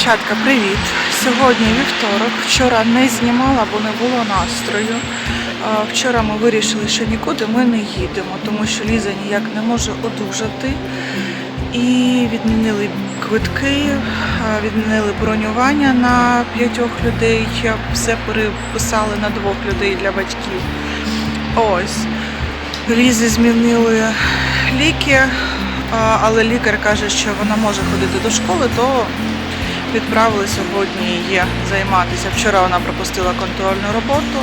Дівчатка, привіт! Сьогодні вівторок. Вчора не знімала, бо не було настрою. Вчора ми вирішили, що нікуди ми не їдемо, тому що Ліза ніяк не може одужати. І відмінили квитки, відмінили бронювання на п'ятьох людей. Все переписали на двох людей для батьків. Ось. Лізі змінили ліки, але лікар каже, що вона може ходити до школи, то відправили сьогодні її займатися. Вчора вона пропустила контрольну роботу.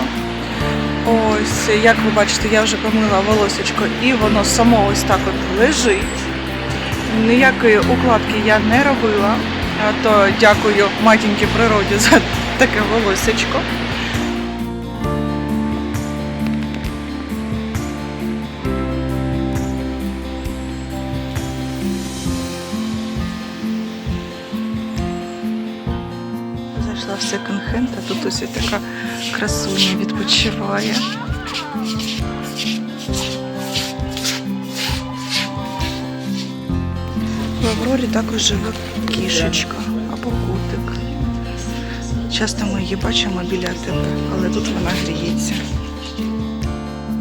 Ось, як ви бачите, я вже помила волосечко і воно само ось так от лежить. Ніякої укладки я не робила, то дякую матінці природі за таке волосечко. В секонд-хенд, а тут ось така красуня відпочиває. В Аврорі також живе кішечка або кутик. Часто ми її бачимо біля тебе, але тут вона гріється.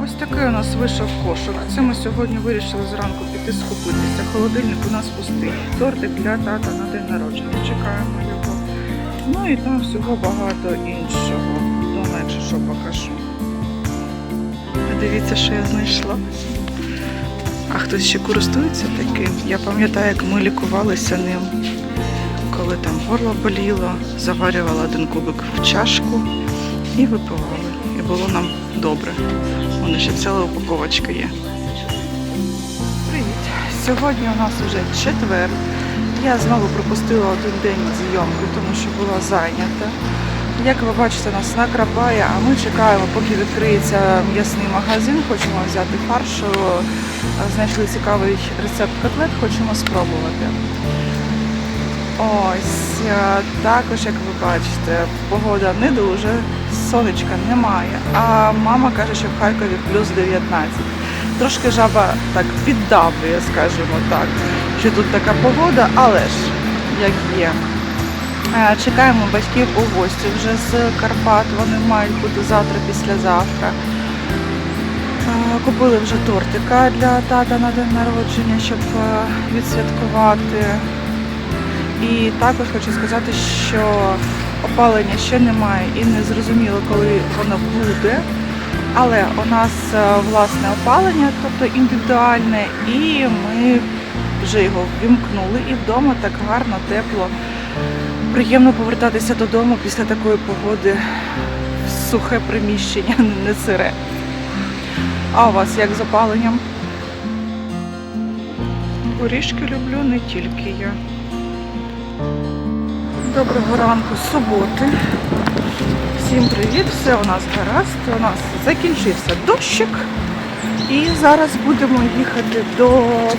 Ось такий у нас вийшов кошик. Це ми сьогодні вирішили зранку піти скупитися. Холодильник у нас пустий. Тортик для тата на день народження. Чекаємо його. Ну і там всього багато іншого. Думаю, що покажу. Дивіться, що я знайшла. А хтось ще користується таким. Я пам'ятаю, як ми лікувалися ним. Коли там горло боліло, заварювала один кубик в чашку і випивали. І було нам добре. Вона ще ціла упаковочка є. Привіт! Сьогодні у нас вже четвер. Я знову пропустила один день зйомки, тому що була зайнята. Як ви бачите, нас накрапає, а ми чекаємо, поки відкриється м'ясний магазин. Хочемо взяти фаршу. Знайшли цікавий рецепт котлет, хочемо спробувати. Ось е, також, як ви бачите, погода не дуже, сонечка немає. А мама каже, що в Харкові плюс 19. Трошки жаба так піддавлює, скажімо так, що тут така погода, але ж як є. Е, Чекаємо батьків у гості вже з Карпат. Вони мають бути завтра, післязавтра. Е, Купили вже тортика для тата на день народження, щоб е, відсвяткувати. І також хочу сказати, що опалення ще немає і не зрозуміло, коли воно буде. Але у нас власне опалення, тобто індивідуальне, і ми вже його вімкнули, і вдома так гарно, тепло. Приємно повертатися додому після такої погоди в сухе приміщення, не сире. А у вас як з опаленням? Горішки люблю не тільки я. Доброго ранку суботи. Всім привіт, все у нас гаразд. У нас закінчився дощик. І зараз будемо їхати до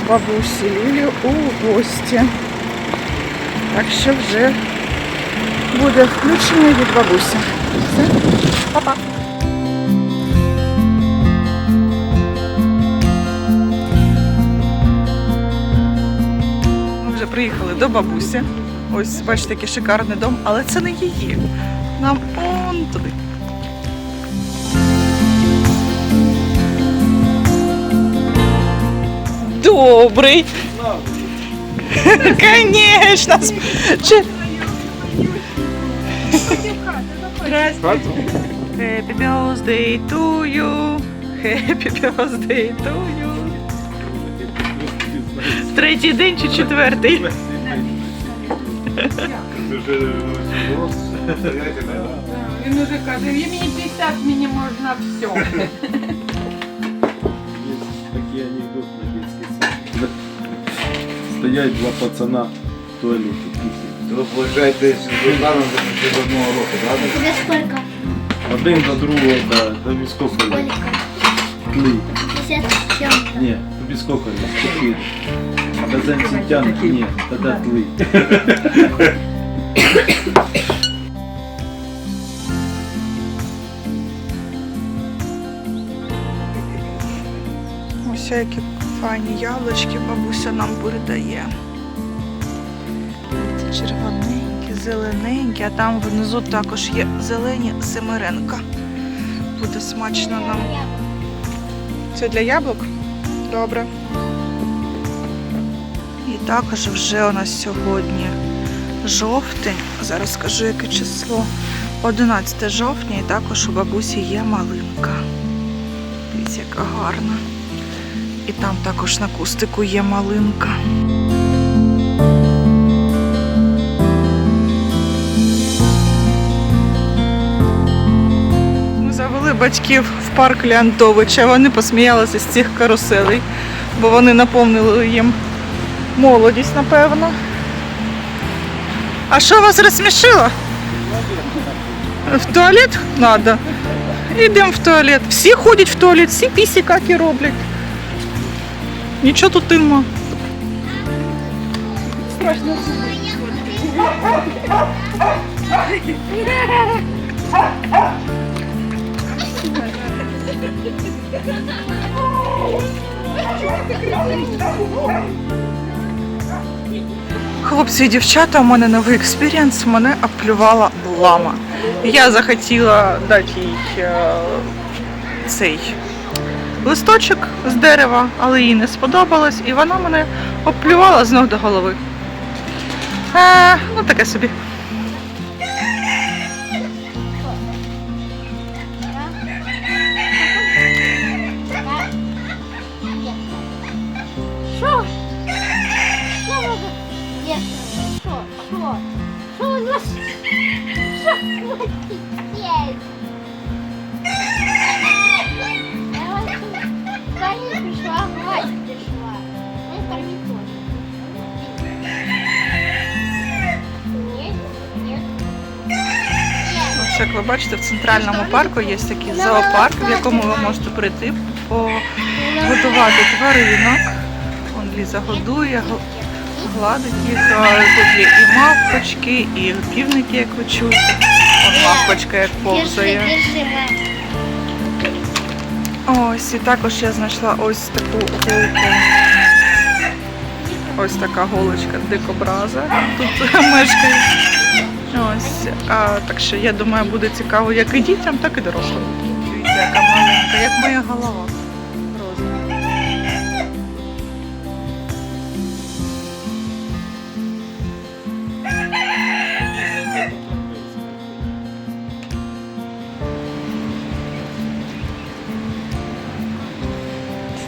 бабусі Лілі у гості. Так що вже буде включення від бабусі. Все, па-па. Ми вже приїхали до бабусі. Ось, бачите, який шикарний дом, але це не її. Нам он туди. Добрий. Конечно. Чи- Happy birthday to you. Happy birthday to you. Третій день чи четвертий? Він уже каже, мені 50, мені можна все. Такие анекдоты на детский сад. Стоять два пацана в туалете пісять. Ви вважаєте, що з Богданом вже одного року, правда? Тебе сколько? Один до другого, да, тобі? Сколько? Три. 50 чем-то. Ні, тобі сколько лет? Чотири. Казанці тянуть? Ні, тоді тли. Ось які файні яблучки бабуся нам передає. Червоненькі, зелененькі, а там внизу також є зелені семеренка. Буде смачно нам. Це для яблук? Добре. І також вже у нас сьогодні жовтень. Зараз скажу, яке число. 11 жовтня і також у бабусі є малинка. Дивіться, яка гарна. І там також на кустику є малинка. Ми завели батьків в парк Леонтовича. Вони посміялися з цих каруселей, бо вони наповнили їм молодість, напевно. А що вас розсмішило? В туалет надо. Йдемо в туалет. Всі ходять в туалет, всі пісі какі роблять. Нічого тут нема. Хлопці і дівчата, у мене новий експірієнс, мене обплювала лама. Я захотіла дати їй е, цей листочок з дерева, але їй не сподобалось, і вона мене обплювала з ног до голови. Е, ну таке собі. Що? Що Що? Що? Що вас? Що Ось як ви бачите, в центральному парку є такий зоопарк, в якому ви можете прийти погодувати тваринок. Он Ліза годує, гладить їх. Тут є і мавпочки, і півники, як ви чуєте. Вон мавпочка як повзає. Ось, і також я знайшла ось таку голку. Ось така голочка дикобраза тут мешкає. Ось, а, так що я думаю, буде цікаво як і дітям, так і дорослим. Яка маленька, як моя голова.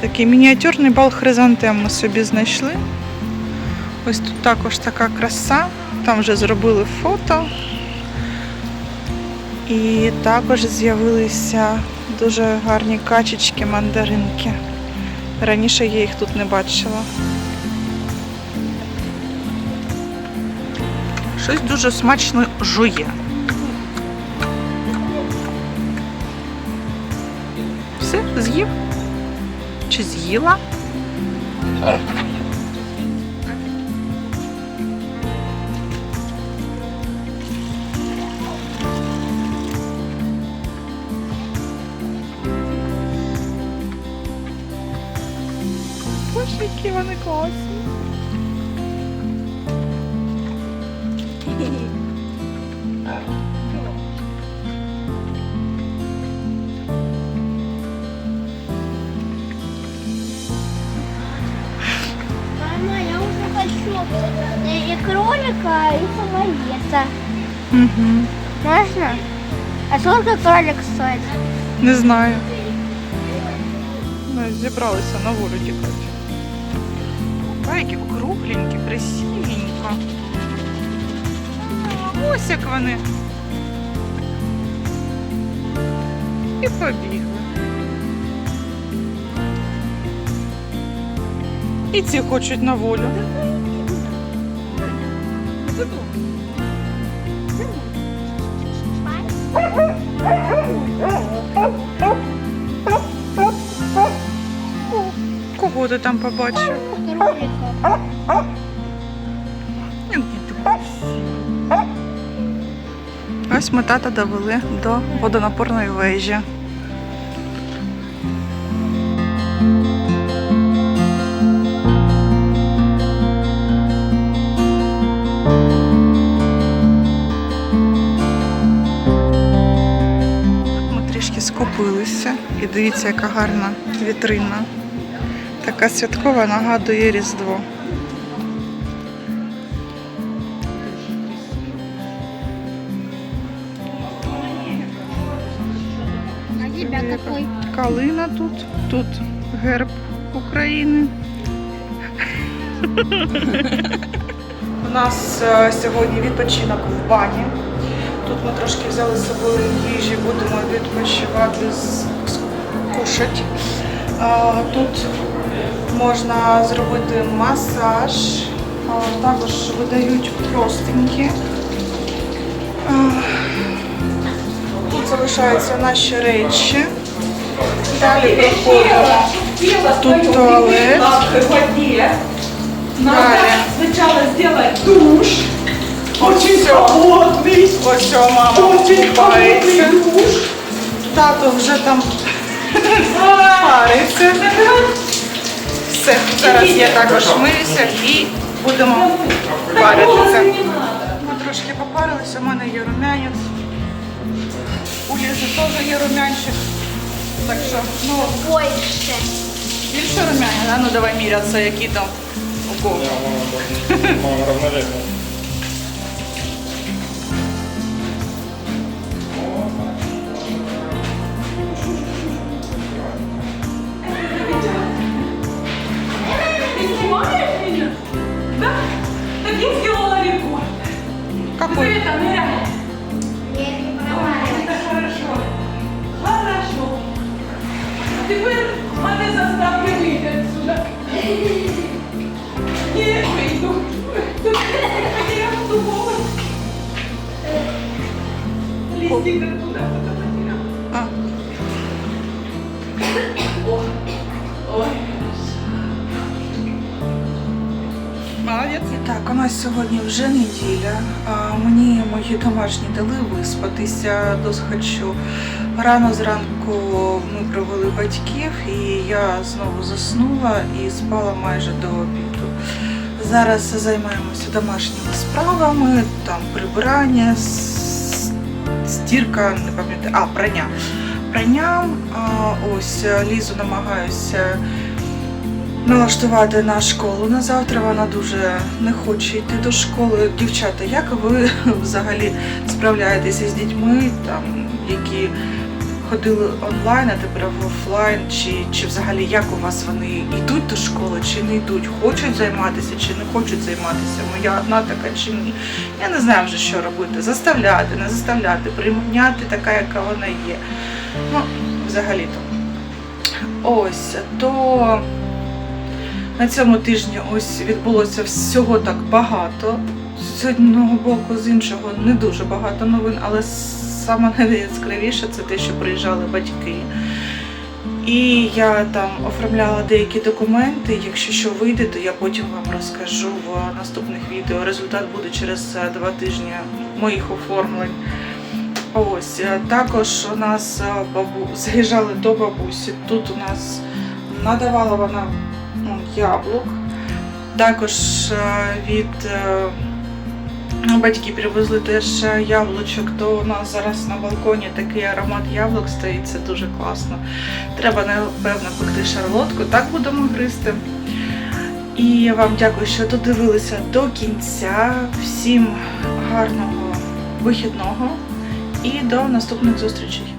Такий мініатюрний бал хризантем ми собі знайшли. Ось тут також така краса. Там вже зробили фото. І також з'явилися дуже гарні качечки, мандаринки. Раніше я їх тут не бачила. Щось дуже смачно жує. Все, з'їв? Чи з'їла? Які вони класні. Мама, я уже хочу и кролика, и самолета. Угу. Можно? А сколько кролик стоит? Не знаю. Ми зібралися на волю тікати. А, які кругленькі, красивенько. Ось як вони. І побігли. І ці хочуть на волю. Кого ти там побачив? Ось ми тата довели до водонапорної вежі. Ми трішки скупилися і дивіться, яка гарна вітрина. Така святкова нагадує Різдво. Калина тут, тут герб України. У нас е, сьогодні відпочинок в бані. Тут ми трошки взяли з собою їжі, будемо відпочивати, кушати. Тут можна зробити масаж, також видають простенькі. Тут залишаються наші речі. Далі проходимо. Тут туалет. Далі. душ. Очень холодний. Ось мама купається. Тато вже там париться. Все, зараз я також миюся і будемо паритися. Ми трошки попарилися, у мене є рум'янець. У Лізи теж є рум'янчик. Так що, ну, Больше. більше рум'янець, а ну давай мірятися, які там у кого. Ты Так я сделала рекорд. Какой? Это ныряй. Я не понимаю. Это хорошо. Хорошо. А теперь маме заставлю выйти отсюда. Не выйду. Тут потерял дубовый. Листик оттуда кто-то Молодець. Так, у нас сьогодні вже неділя. А мені мої домашні дали виспатися досхочу. Рано зранку ми провели батьків, і я знову заснула і спала майже до обіду. Зараз займаємося домашніми справами, там прибирання, стірка, не пам'ятаю, а прання. Прання, ось лізу намагаюся налаштувати на школу на завтра. Вона дуже не хоче йти до школи. Дівчата, як ви взагалі справляєтеся з дітьми, там, які ходили онлайн, а тепер в офлайн, чи, чи взагалі як у вас вони йдуть до школи, чи не йдуть, хочуть займатися, чи не хочуть займатися? Моя одна така чи ні. Я не знаю вже, що робити. Заставляти, не заставляти, прийняти така, яка вона є. Ну, взагалі-то. Ось, то на цьому тижні ось відбулося всього так багато. З одного боку, з іншого не дуже багато новин, але саме найяскравіше це те, що приїжджали батьки. І я там оформляла деякі документи. Якщо що вийде, то я потім вам розкажу в наступних відео. Результат буде через е, два тижні моїх оформлень. Ось е, також у нас е, бабу заїжджали до бабусі. Тут у нас надавала вона яблук. Також е, від е, батьки привезли теж е, яблучок, то у нас зараз на балконі такий аромат яблук стоїть, це дуже класно. Треба, напевно, пекти шарлотку, так будемо гристи. І я вам дякую, що додивилися до кінця. Всім гарного вихідного і до наступних зустрічей.